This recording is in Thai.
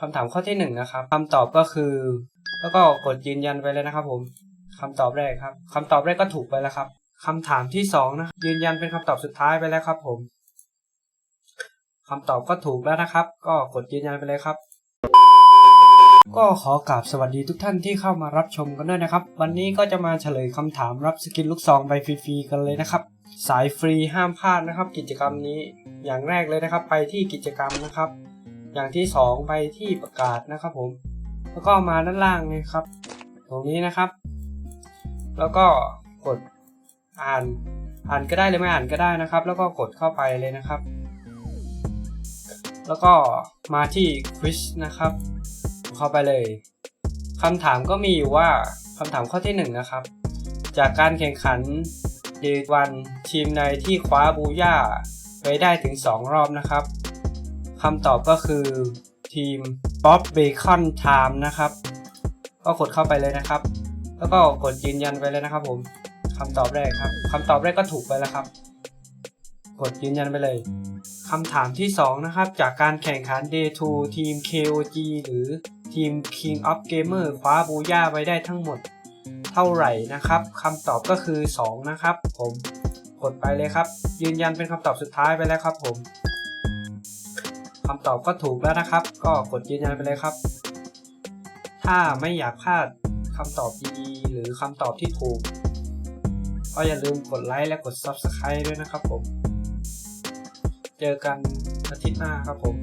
คำถามข้อที่หนึ่งนะครับคำตอบก็คือ แล้วก็กดยืนยันไปเลยนะครับ ผมคำตอบแรกครับคำตอบแรกก็ถูกไปแล้วครับคำถามที่สองนะยืนยันเป็นคำตอบสุดท้ายไปแล้วครับ ผมคำตอบก็ถูกแล้วนะครับ ก็กดยืนยันไปเลยครับ ก็ขอกราบสวัสดีทุกท่านที่เข้ามารับชมกันด้วยนะครับ วันนี้ก็จะมาเฉลยคำถามรับสกินลูกซองไปฟรีๆกันเลยนะครับ สายฟรีห้ามพลาดนะครับ กิจกรรมนี้อย่างแรกเลยนะครับ ไปที่กิจกรรมนะครับ อย่างที่สองไปที่ประกาศนะครับผม แล้วก็มาด้านล่างนะครับ ตรงนี้นะครับ แล้วก็กดอ่านอ่านก็ได้หรือไม่อ่านก็ได้นะครับ แล้วก็กดเข้าไปเลยนะครับ แล้วก็มาที่ควิสนะครับ เข้าไปเลยคำถามก็มีอยู่ว่าคำถามข้อที่หนึ่งนะครับ จากการแข่งขันเดวันทีมในที่คว้าบูย่าไปได้ถึง 2 รอบนะครับำตอบก็คือทีม Bob Bacon Time นะครับ ก็กดเข้าไปเลยนะครับ แล้วก็กดยืนยันไปเลยนะครับ ผมคำตอบแรกครับคำตอบแรกก็ถูกไปแล้วครับ กดยืนยันไปเลยคำถามที่ 2 นะครับ จากการแข่งขัน Day 2 ทีม KOG หรือทีม King of Gamer คว้าบูย่าไปได้ทั้งหมดเท่าไหร่นะครับคำตอบก็คือ 2 นะครับ ผมกดไปเลยครับ ยืนยันเป็นคำตอบสุดท้ายไปแล้วครับผม คำตอบก็ถูกแล้วนะครับ ก็กดยืนยันไปเลยครับ ถ้าไม่อยากพลาดคำตอบดีๆ หรือคำตอบที่ถูก ก็อย่าลืมกดไลค์และกด Subscribe ด้วยนะครับผม เจอกันอาทิตย์หน้าครับผม